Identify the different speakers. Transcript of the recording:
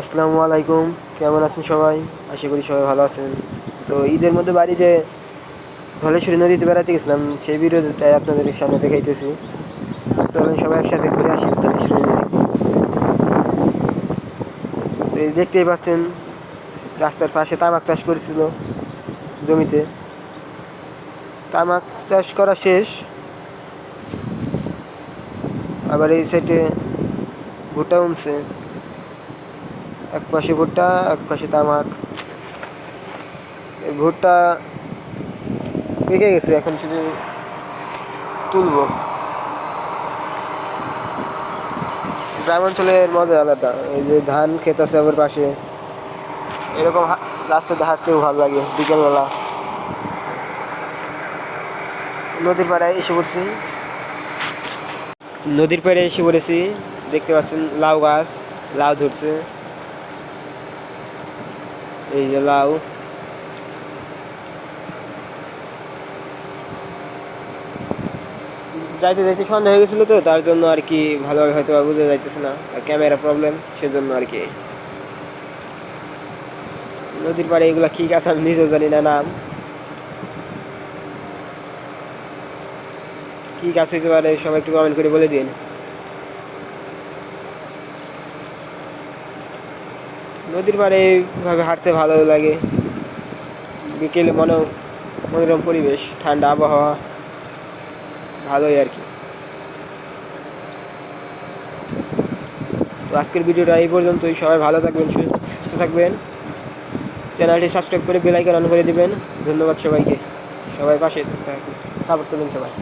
Speaker 1: আসসালামু আলাইকুম। কেমন আছেন সবাই? আশা করি সবাই ভালো আছেন। তো ঈদের মধ্যে বাড়ি যে ধলেশ্বরী নদীতে বেড়াতে গেছিলাম, সেই ভিডিওটাই আপনাদের সামনে দেখাইতেছি। চলেন সবাই একসাথে ঘুরে আসি ধলেশ্বরী নদী থেকে তো এই দেখতেই পাচ্ছেন, রাস্তার পাশে তামাক চাষ করেছিল জমিতে। তামাক চাষ করা শেষ। আবার এই সাইডে ভুট্টা উমছে এক পাশে ভুট্টা, এক পাশে তামাক। ভুট্টা পেকে গেছে, এখন শুধু তুলবো। গ্রামাঞ্চলের মজা আলাদা, এই যে ধান ক্ষেত আছে আবার পাশে। এরকম রাস্তাতে হাঁটতেও ভালো লাগে বিকেলবেলা। নদীর পাড়ায় এসে পড়ছি। নদীর পাড়ে এসে পড়েছি, দেখতে পাচ্ছেন লাউ গাছ, লাউ ধরছে। যে লাউ। যাইতে যাইতে সন্ধ্যা হয়ে গেছিল তো, তার জন্য আর কি ভালোভাবে হয়তো বোঝা যাইতেছে না। আর ক্যামেরা প্রবলেম সেজন্য আর কি। নদীর পাড়ে এগুলা কি গাছ আমি নিজেও জানি না নাম। কি গাছ হইতে পারে, সবাই একটু কমেন্ট করে বলে দিন। নদীর পাড়ে এইভাবে হাঁটতে ভালো লাগে। বিকেলে মনে, মনোরম পরিবেশ, ঠান্ডা আবহাওয়া, ভালোই আর কি। তো আজকের ভিডিওটা এই পর্যন্তই। সবাই ভালো থাকবেন, সুস্থ থাকবেন। চ্যানেলটি সাবস্ক্রাইব করে বেল আইকন অন করে দিবেন। ধন্যবাদ সবাইকে। সবাই পাশে সাপোর্ট করবেন সবাই।